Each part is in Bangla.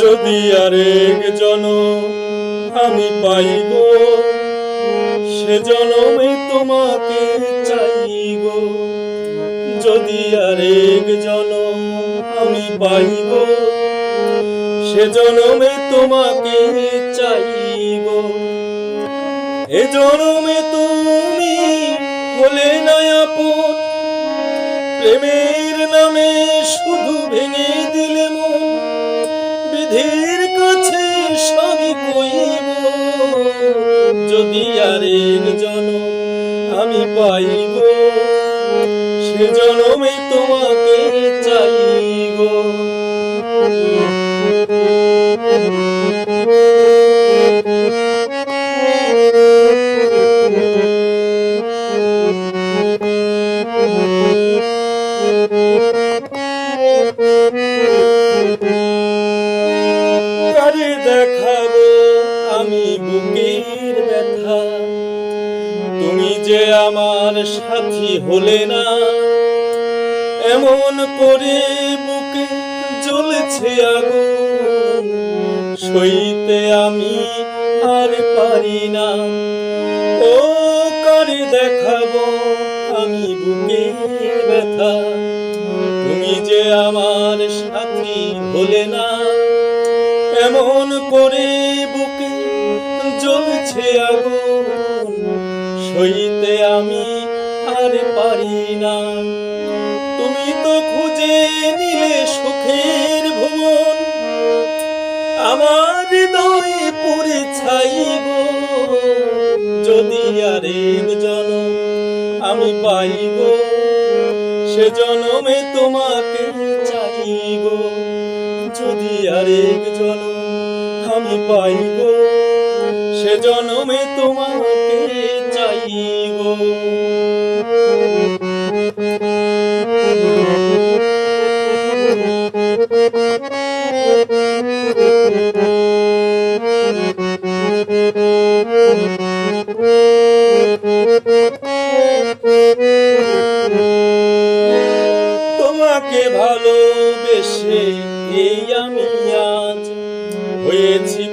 যদি আরেক জন আমি পাইব, সে জনমে তোমাকে চাইব। যদি আরেক জনম আমি পাইব, সে জনমে তোমাকে চাইব। এ জনমে তুমি হলে না আপন প্রেমের নামে শুধু ভেঙে দিলে বিধির কাছে সবই কইব। যদি আরেক জনম আমি পাইব, সে জনমে তোমাকে যে আমার সাথী হলে না, এমন করে বুকে জ্বলেছে আগুন। সইতে আমি আর পারি না। ও কারে দেখাবো আমি বুকে ব্যথা। তুমি যে আমার সাথী হলে না, এমন করে বুকে জ্বলছে আগুন। সইতে আমি আর পারি না। তুমি তো খুঁজে নিলে সুখের ভুবন, আমার হৃদয়ে পুরে ছাইব। যদি আরেক জনম আমি পাইব, সে জনমে তোমাকে চাইব। যদি আরেক জনম আমি পাইব জনমে তোমাকে চাইব। তোমাকে ভালোবেসে এই আমি আজ হয়েছি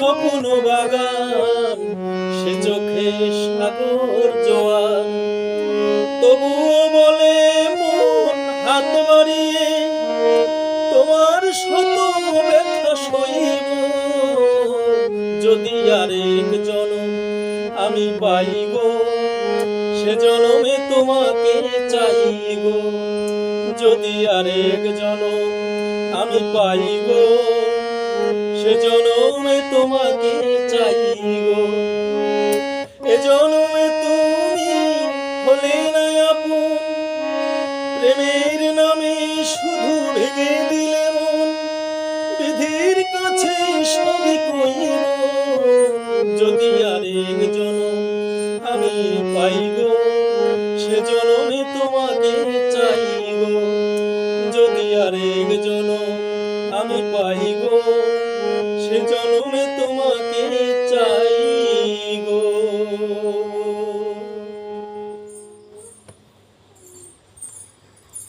স্বপ্ন বাগান, সে চোখে সাগর জোয়ার তবুও বলে মন হাত বাড়িয়ে, তোমার শত ব্যথা সইব। যদি আরেক জনম আমি পাইব সে জনমে তোমাকে চাইব যদি আরেক জনম আমি পাইব সে জনমে তোমাকে চাইব এ জনমে তুমি হলে না আপন। প্রেমের নামে শুধু ভেঙে দিলে মন। বিধির কাছে সবই কইব যদি আরেক জনম আমি পাইব সে জনমে তোমাকে চাইব যদি আরেক জনম আমি পাইব সে জনমে তোমাকে